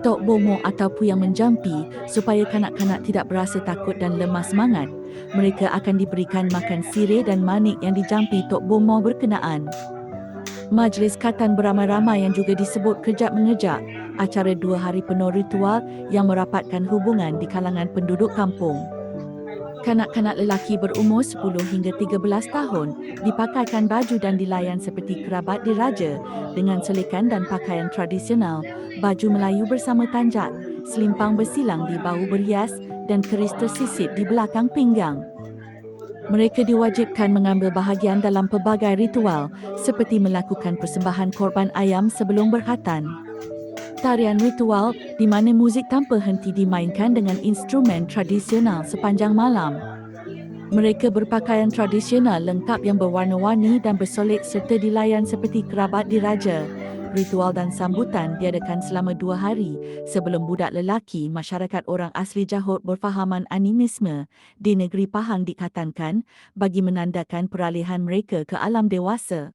Tok Bomo atau Puyang menjampi supaya kanak-kanak tidak berasa takut dan lemah semangat. Mereka akan diberikan makan sirih dan manik yang dijampi Tok Bomo berkenaan. Majlis Katan beramai-ramai yang juga disebut kejap mengejak, acara dua hari penuh ritual yang merapatkan hubungan di kalangan penduduk kampung. Kanak-kanak lelaki berumur 10 hingga 13 tahun dipakaikan baju dan dilayan seperti kerabat diraja dengan selikan dan pakaian tradisional, baju Melayu bersama tanjak, selimpang bersilang di bahu berhias dan keris tersisit di belakang pinggang. Mereka diwajibkan mengambil bahagian dalam pelbagai ritual seperti melakukan persembahan korban ayam sebelum berkhatan. Tarian ritual di mana muzik tanpa henti dimainkan dengan instrumen tradisional sepanjang malam. Mereka berpakaian tradisional lengkap yang berwarna-warni dan bersolek serta dilayan seperti kerabat diraja. Ritual dan sambutan diadakan selama dua hari sebelum budak lelaki masyarakat orang asli Johor berfahaman animisme di negeri Pahang dikatankan bagi menandakan peralihan mereka ke alam dewasa.